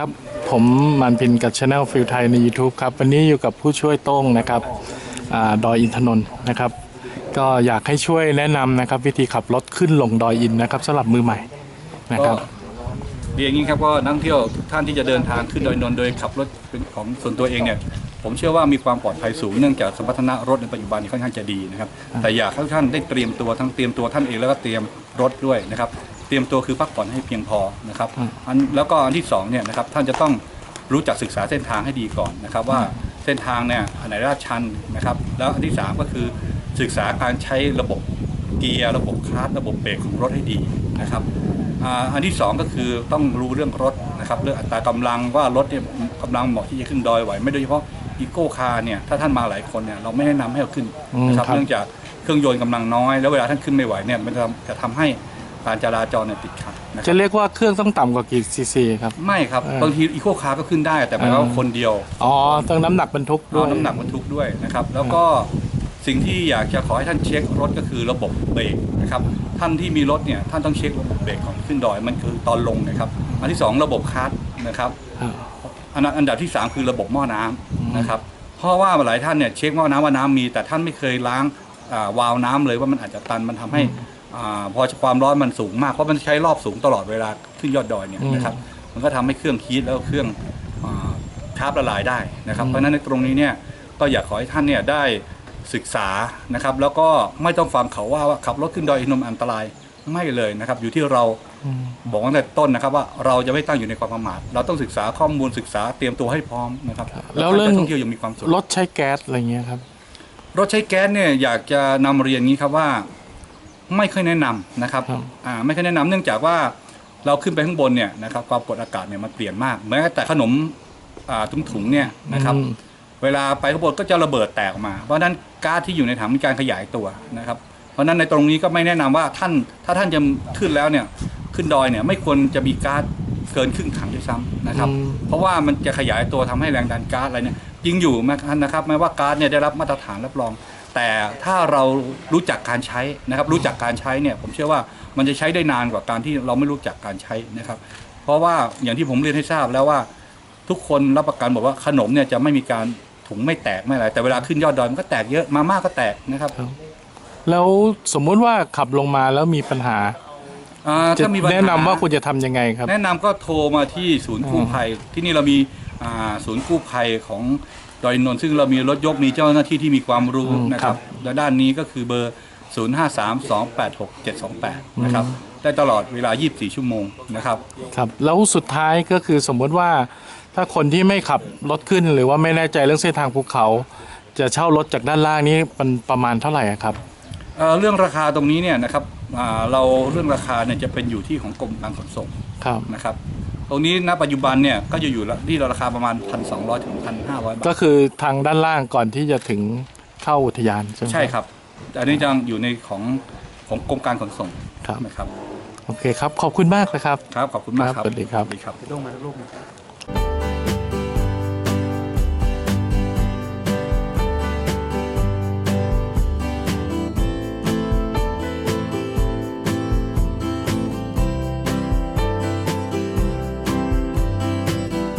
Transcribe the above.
ครับผมมันพินกับช anel ฟิลไทยใน YouTube ครับ วันนี้อยู่กับผู้ช่วยโต้งนะครับอดอยอินทนนท์นะครับ ก็อยากให้ช่วยแนะนำนะครับ วิธีขับรถขึ้นลงดอยอินนะครับสำหรับมือใหม่นะครับเรียนอย่างนี้ครับว่านักท่องเที่ยวทุกท่านที่จะเดินทางขึ้นดอยนนท์โดยขับรถเป็นของส่วนตัวเองเนี่ยผมเชื่อว่ามีความปลอดภัยสูงเนื่องจากสมรรถนะรถในปัจจุบันค่อนข้างจะดีนะครับแต่อยากให้ท่านได้เตรียมตัวทั้งเตรียมตัวท่านเองแล้วก็เตรียมรถด้วยนะครับ รียมตัวคือพักผ่อนให้เพียงพอนะครับอันแล้วก็อันที่สองเนี่ยนะครับท่านจะต้องรู้จักศึกษาเส้นทางให้ดีก่อนนะครับ ว่าเส้นทางเนี่ยอันไหนลาดชันนะครับ แล้วอันที่สามก็คือศึกษาการใช้ระบบเกียร์ระบบคลัตช์ระบบเบรกของรถให้ดีนะครับอ่าอันที่สองก็คือต้องรู้เรื่องรถนะครับเรื่องอัตรากำลังว่ารถเนี่ยกำลังเหมาะที่จะขึ้นดอยไหว ไม่โดยเฉพาะอีโก้คาร์เนี่ยถ้าท่านมาหลายคนเนี่ยเราไม่แนะนำให้เอาขึ้นอืมนะครับครับเนื่องจากเครื่องยนต์กำลังน้อย แล้วเวลาท่านขึ้นไม่ไหวเนี่ยมันจะจะทำให้ การจราจรเนี่ยติดขัดนะคจะรับเรียกว่าเครื่องต้องต่ำกว่ากี่ซีซีครับ ไม่ครับ เออบางทีอีโก้คาร์ก็ขึ้นได้ แต่หมายความว่าเออ คนเดียวอ๋อต้องน้ำหนักบรรทุกด้เอาวยน้ำหนักบรรทุกด้วยนะครับ แล้วก็สิ่งที่อยากจะขอให้ท่านเช็ครถก็คือระบบเบรกนะครับ ท่านที่มีรถเนี่ยท่านต้องเช็คระบบเบรกก่อนขึ้นดอยมันคือตอนลงนะครับ อันที่สองระบบคลัตช์นะครับอ่าอันนั้นอันดับที่ 3 คือระบบหม้อน้ำนะครับ เพราะว่าหลายท่านเนี่ยเช็คหม้อน้ำว่าน้ำมี แต่ท่านไม่เคยล้างอ่าวาล์วน้ำเลยว่ามันอาจจะตันมันทำให้ อ่าพอความร้อนมันสูงมากเพราะมันใช้รอบสูงตลอดเวลาขึ้นยอดดอยเนี่ยนะครับมันก็ทำให้เครื่องฮีทแล้วก็เครื่องอาชาร์ปละลายได้นะครับ เพราะฉะนั้นในตรงนี้เนี่ยก็อยากขอให้ท่านเนี่ยได้ศึกษานะครับแล้วก็ไม่ต้องฟังเขาว่าว่าขับรถขึ้นดอยอินทนนท์อันตรายไม่เลยนะครับอยู่ที่เราอืมบอกตั้งแต่ต้นนะครับว่าเราจะไม่ตั้งอยู่ในความประมาทเราต้องศึกษาข้อมูลศึกษาเตรียมตัวให้พร้อมนะครับแล้วเรื่องการท่องเที่ยวยังมีความสุข รถใช้แก๊สอะไรเงี้ยครับ รถใช้แก๊สเนี่ยอยากจะนำเรียนงี้ครับว่า ไม่ค่อยแนะนำนะครับครับอ่าไม่ค่อยแนะนำเนื่องจากว่าเราขึ้นไปข้างบนเนี่ยนะครับความกดอากาศเนี่ยมันเปลี่ยนมากแม้แต่ขนมอ่าถุงๆเนี่ยนะครับอืมเวลาไปข้างบนก็จะระเบิดแตกออกมา เพราะฉะนั้นก๊าซที่อยู่ในถังมีการขยายตัวนะครับ เพราะฉะนั้นในตรงนี้ก็ไม่แนะนำว่าท่านถ้าท่านจะขึ้นแล้วเนี่ยขึ้นดอยเนี่ยไม่ควรจะมีก๊าซเกินครึ่งถังด้วยซ้ำนะครับอืมเพราะว่ามันจะขยายตัวทำให้แรงดันก๊าซอะไรเนี่ย ยิงอยู่นะครับแม้ว่าก๊าซเนี่ยได้รับมาตรฐานรับรอง แต่ถ้าเรารู้จักการใช้นะครับ รู้จักการใช้เนี่ยผมเชื่อว่ามันจะใช้ได้นานกว่าการที่เราไม่รู้จักการใช้นะครับ เพราะว่าอย่างที่ผมเรียนให้ทราบแล้วว่าทุกคนรับประกันบอกว่าขนมเนี่ยจะไม่มีการถุงไม่แตกไม่อะไรแต่เวลาขึ้นยอดดอยมันก็แตกเยอะมาม่าก็แตกนะครับ แล้วสมมุติว่าขับลงมาแล้วมีปัญหาอ่าจะถ้ามีปัญหแนะนำว่าควรจะทำยังไงครับ แนะนำก็โทรมาที่ศูนย์กู้ภัยที่นี่เรามีอ่า ศูนย์กู้ภัยของดอยนนท์ซึ่งเรามีรถยกมีเจ้าหน้าที่ที่มีความรู้อืมนะคครัรับบและด้านนี้ก็คือเบอร์ 0 5 3 2 8 6 7 2 8 นะครับ ได้ตลอดเวลา 24 ชั่วโมงนะครับ ครับ แล้วสุดท้ายก็คือสมมุติว่าถ้าคนที่ไม่ขับรถขึ้นหรือว่าไม่แน่ใจเรื่องเส้นทางภูเขา จะเช่ารถจากด้านล่างนี้มันประมาณเท่าไหร่อะครับเอ่อเรื่องราคาตรงนี้เนี่ยนะครับอ่าเราเรื่องราคาเนี่ยจะเป็นอยู่ที่ของกรมการขนส่งครับนะครับ ตรงนี้ณปัจจุบันเนี่ยก็จะอยู่ที่ราคาประมาณ 1,200ถึง1,500 บาท ก็คือทางด้านล่างก่อนที่จะถึงเข้าอุทยานใช่ไหมใช่ครับแต่อันนี้จะอยู่ในของของกรมการขนส่งครับนะครับ โอเคครับ ขอบคุณมากนะครับ ครับ ขอบคุณมากครับครับสวัสดีครับสวัสดีครับไปต้องมาลูกหนึ่ง